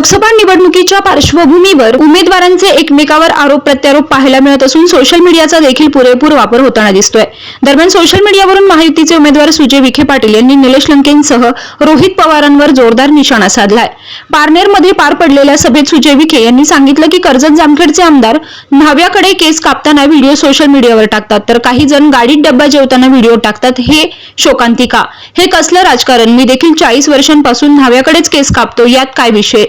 Loksabha निवडणुकीच्या पार्श्वभूमीवर उमेदवारांचे एकमेकावर आरोप प्रत्यारोप पाहायला मिळत असून सोशल मीडियाचा देखील पुरेपूर वापर होताना दिसतोय. दरम्यान सोशल मीडियावरून महायुतीचे उमेदवार सुजय विखे पाटील यांनी निलेश लंकेंसह रोहित पवारांवर जोरदार निशाणा साधलाय. पारनेरमध्ये पार पडलेल्या सभेत सुजय विखे यांनी सांगितलं की कर्जत जामखेडचे आमदार न्हाव्याकडे केस कापताना व्हिडिओ सोशल मीडियावर टाकतात. तर काही जण गाडीत डब्बा जेवताना व्हिडिओ टाकतात. हे शोकांतिका. हे कसलं राजकारण? मी देखील चाळीस वर्षांपासून न्हाव्याकडेच केस कापतो. यात काय विषय?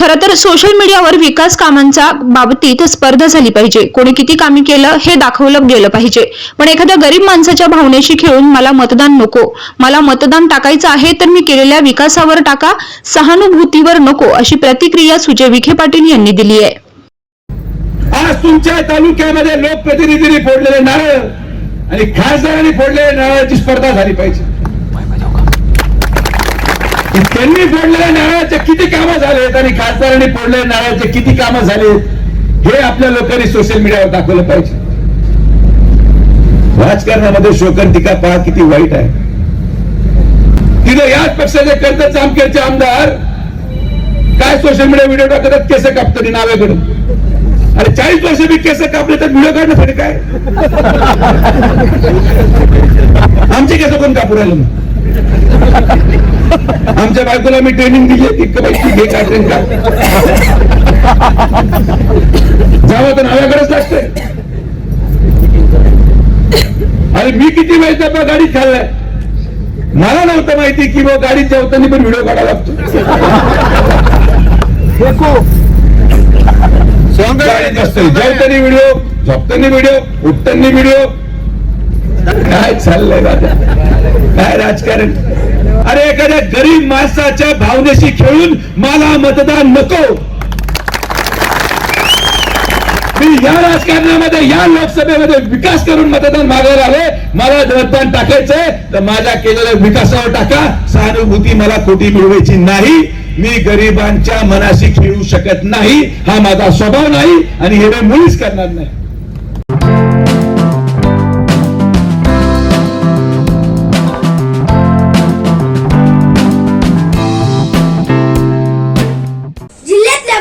खरं तर सोशल मीडियावर विकास कामांच्या बाबतीत स्पर्धा झाली पाहिजे. कोणी किती कामी केलं हे दाखवलं गेलं पाहिजे. पण एखाद्या गरीब माणसाच्या भावनेशी खेळून मला मतदान नको. मला मतदान टाकायचं आहे तर मी केलेल्या विकासावर टाका सहानुभूतीवर नको अशी प्रतिक्रिया सुजय विखे पाटील यांनी दिली आहे. आज तुमच्या तालुक्यामध्ये लोकप्रतिनिधींनी फोडलेले नारळ आणि खासदारांनी फोडलेले नारळाची स्पर्धा झाली पाहिजे. त्यांनी फोडलेल्या नारळाचे किती कामं झालेत आणि खासदारांनी फोडलेल्या नारळाचे किती कामं झालेत हे आपल्या लोकांनी सोशल मीडियावर दाखवलं पाहिजे. राजकारणामध्ये शोकंतिका पहा किती वाईट आहे. तिथं याच पक्षाचे कर्त जामखेडचे आमदार. काय सोशल मीडिया व्हिडिओ टाकतात? केस कापतात नाव्याकडून. अरे चाळीस वर्ष मी केस कापले तर व्हिडिओ काढण्यासाठी काय? आमचे केस कोण कापू राहिले मग? आमच्या बायकोला मी ट्रेनिंग दिली की बाई तू घे काय ट्रेन का जावं तर नव्याकडेच लागते अरे मी किती वेळ डब्बा गाडीत खाल्लाय मला नव्हतं माहिती की बा गाडीत जेवताना पण व्हिडिओ काढावा लागतो. जेवताना व्हिडिओ झोपताना व्हिडिओ उठताना व्हिडिओ काय चाललंय राजा काय राजकारण? अरे एखाद्या गरीब माणसाच्या भावनेशी खेळून मला मतदान नको. मी या राजकारणामध्ये या लोकसभेमध्ये विकास करून मतदान मागायला आले मला जर मतदान टाकायचंय. तर माझ्या केलेल्या विकासावर टाका. सहानुभूती मला खोटी मिळवायची नाही. मी गरिबांच्या मनाशी खेळू शकत नाही. हा माझा स्वभाव नाही आणि हे मी मुळीच करणार नाही.